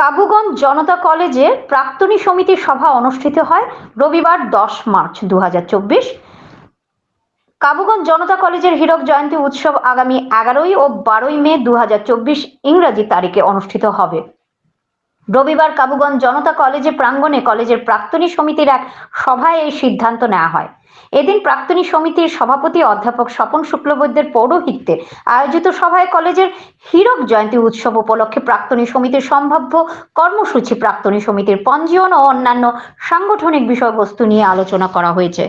কাবুগঞ্জ জনতা কলেজে প্রাক্তনী সমিতির সভা অনুষ্ঠিত হয় রবিবার দশ মার্চ দু হাজার চব্বিশ। কাবুগঞ্জ জনতা কলেজের হীরক জয়ন্তী উৎসব আগামী এগারোই ও বারোই মে দু ইংরাজি তারিখে অনুষ্ঠিত হবে। রবিবার কাবুগঞ্জ জনতা কলেজে প্রাঙ্গণে কলেজের প্রাক্তনী সমিতির এক সভায় এই সিদ্ধান্ত নেওয়া হয়। এদিন প্রাক্তনী সমিতির সভাপতি অধ্যাপক স্বপন শুক্লবৈদ্যের পৌরোহিত্যে আয়োজিত সভায় কলেজের হীরক জয়ন্তী উৎসব উপলক্ষে প্রাক্তনী সমিতির সম্ভাব্য কর্মসূচি প্রাক্তনী সমিতির পঞ্জীয়ন ও অন্যান্য সাংগঠনিক বিষয়বস্তু নিয়ে আলোচনা করা হয়েছে।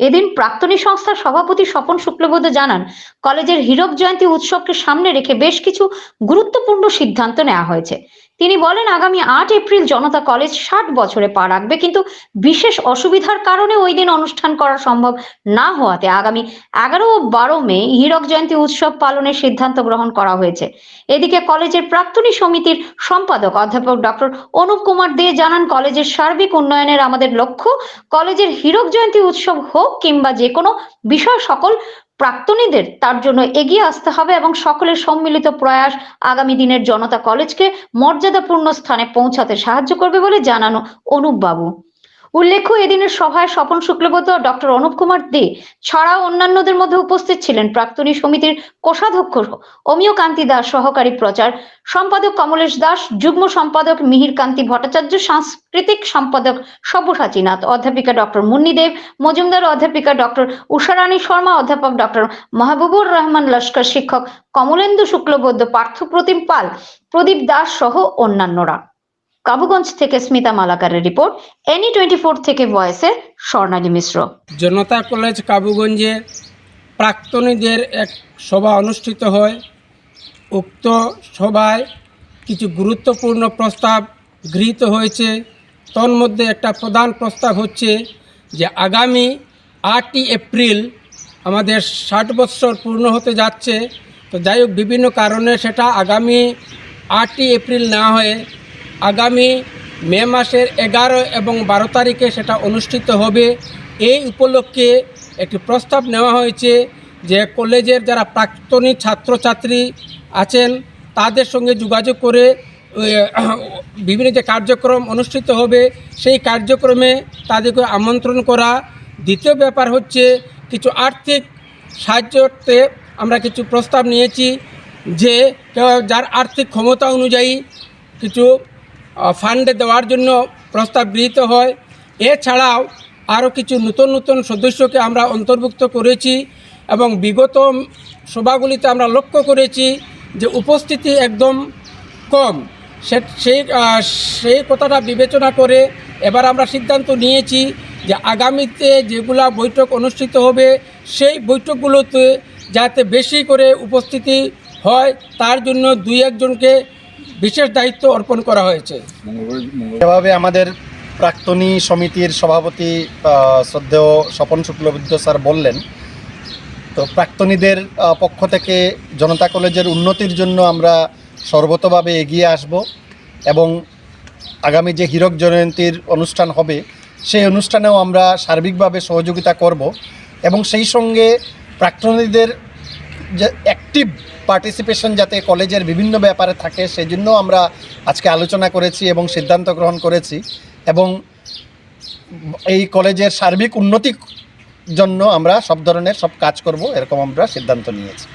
এদিন প্রাক্তনী সংস্থার সভাপতি স্বপন শুক্লবৈদ্য জানান, কলেজের হীরক জয়ন্তী উৎসবকে সামনে রেখে বেশ কিছু গুরুত্বপূর্ণ সিদ্ধান্ত নেওয়া হয়েছে। তিনি বলেন, আগামী আট এপ্রিল জনতা কলেজ ষাট বছরে পা রাখবে, কিন্তু বিশেষ অসুবিধার কারণে ওই দিন অনুষ্ঠান করা সম্ভব না হওয়াতে আগামী এগারো ও বারো মে হীরক জয়ন্তী উৎসব পালনের সিদ্ধান্ত গ্রহণ করা হয়েছে। এদিকে কলেজের প্রাক্তনী সমিতির সম্পাদক অধ্যাপক ডক্টর অনুপ কুমার দে জানান, কলেজের সার্বিক উন্নয়নের আমাদের লক্ষ্য কলেজের হীরক জয়ন্তী উৎসব হোক কিংবা যে কোনো বিষয় সকল প্রাক্তনীদের তার জন্য এগিয়ে আসতে হবে এবং সকলের সম্মিলিত প্রয়াস আগামী দিনের জনতা কলেজকে মর্যাদাপূর্ণ স্থানে পৌঁছাতে সাহায্য করবে বলে জানানো অনুপ বাবু উল্লেখ্য, এদিনের সভায় স্বপন শুক্লবৈদ্য ও ডক্টর অনুপ কুমার দে ছাড়াও অন্যান্যদের মধ্যে উপস্থিত ছিলেন প্রাক্তনী সমিতির কোষাধ্যক্ষ অমিয় কান্তি দাস, সহকারী প্রচার সম্পাদক কমলেশ দাস, যুগ্ম সম্পাদক মিহির কান্তি ভট্টাচার্য, সাংস্কৃতিক সম্পাদক সব্যসাচী নাথ, অধ্যাপিকা ডক্টর মুন্নি দেব, মজুমদার অধ্যাপিকা ডক্টর উষারানী শর্মা, অধ্যাপক ডক্টর মাহবুবুর রহমান লস্কর, শিক্ষক কমলেন্দু শুক্লবৈদ্য, পার্থপ্রতিম পাল, প্রদীপ দাস সহ অন্যান্যরা। কাবুগঞ্জ থেকে স্মিতা মালাকারের রিপোর্ট এনি টোয়েন্টি ফোর থেকে ভয়েসে স্বর্ণালী মিশ্র। জনতা কলেজ কাবুগঞ্জে প্রাক্তনীদের এক সভা অনুষ্ঠিত হয়। উক্ত সভায় কিছু গুরুত্বপূর্ণ প্রস্তাব গৃহীত হয়েছে। তন্মধ্যে একটা প্রধান প্রস্তাব হচ্ছে যে আগামী আটই এপ্রিল আমাদের ষাট বৎসর পূর্ণ হতে যাচ্ছে। তো যাই হোক, বিভিন্ন কারণে সেটা আগামী আটই এপ্রিল না হয়ে আগামী মে মাসের এগারো এবং বারো তারিখে সেটা অনুষ্ঠিত হবে। এই উপলক্ষে একটি প্রস্তাব নেওয়া হয়েছে যে কলেজের যারা প্রাক্তনী ছাত্রছাত্রী আছেন, তাদের সঙ্গে যোগাযোগ করে বিভিন্ন যে কার্যক্রম অনুষ্ঠিত হবে, সেই কার্যক্রমে তাদেরকে আমন্ত্রণ করা। দ্বিতীয় ব্যাপার হচ্ছে কিছু আর্থিক সাহায্যতে আমরা কিছু প্রস্তাব নিয়েছি যে, কেউ যার আর্থিক ক্ষমতা অনুযায়ী কিছু ফান্ডে দেওয়ার জন্য প্রস্তাব গৃহীত হয়। এছাড়াও আরও কিছু নতুন নতুন সদস্যকে আমরা অন্তর্ভুক্ত করেছি এবং বিগত সভাগুলিতে আমরা লক্ষ্য করেছি যে উপস্থিতি একদম কম। সে সেই সেই কথাটা বিবেচনা করে এবার আমরা সিদ্ধান্ত নিয়েছি যে আগামীতে যেগুলা বৈঠক অনুষ্ঠিত হবে, সেই বৈঠকগুলোতে যাতে বেশি করে উপস্থিতি হয়, তার জন্য দুই একজনকে বিশেষ দায়িত্ব অর্পণ করা হয়েছে। এভাবে আমাদের প্রাক্তনী সমিতির সভাপতি শ্রদ্ধেয় স্বপন শুক্লবিদ্য স্যার বললেন, তো প্রাক্তনীদের পক্ষ থেকে জনতা কলেজের উন্নতির জন্য আমরা সর্বতভাবে এগিয়ে আসব এবং আগামী যে হীরক জয়ন্তীর অনুষ্ঠান হবে, সেই অনুষ্ঠানেও আমরা সার্বিকভাবে সহযোগিতা করব এবং সেই সঙ্গে প্রাক্তনীদের যে অ্যাক্টিভ পার্টিসিপেশন যাতে কলেজের বিভিন্ন ব্যাপারে থাকে সেই জন্য আমরা আজকে আলোচনা করেছি এবং সিদ্ধান্ত গ্রহণ করেছি এবং এই কলেজের সার্বিক উন্নতির জন্য আমরা সব ধরনের সব কাজ করব, এরকম আমরা সিদ্ধান্ত নিয়েছি।